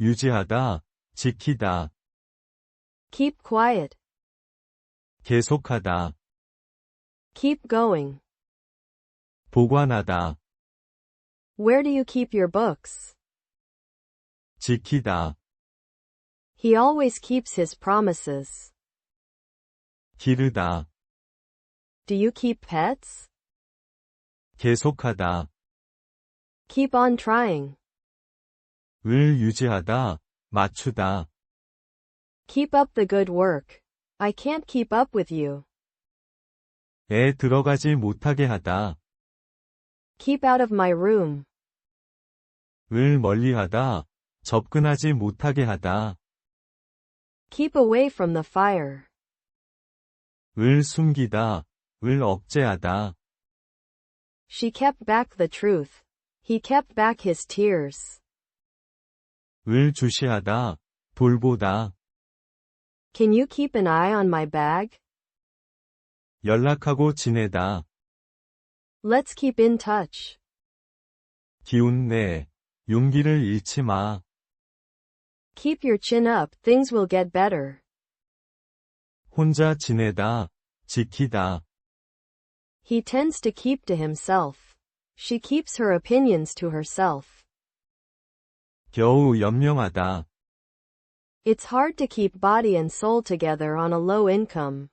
유지하다, 지키다, Keep quiet. 계속하다, Keep going. 보관하다, Where do you keep your books? 지키다, He always keeps his promises. 기르다, Do you keep pets? 계속하다, Keep on trying. 을 유지하다, 맞추다, Keep up the good work. I can't keep up with you. 에 들어가지 못하게 하다, Keep out of my room. 을 멀리하다, 접근하지 못하게 하다, Keep away from the fire. 을 숨기다, 을 억제하다, She kept back the truth. He kept back his tears. 을 주시하다, 돌보다, Can you keep an eye on my bag? 연락하고 지내다, Let's keep in touch. 기운 내, 용기를 잃지 마, Keep your chin up, things will get better. 혼자 지내다, 지키다, He tends to keep to himself. She keeps her opinions to herself. 겨우 연명하다, It's hard to keep body and soul together on a low income.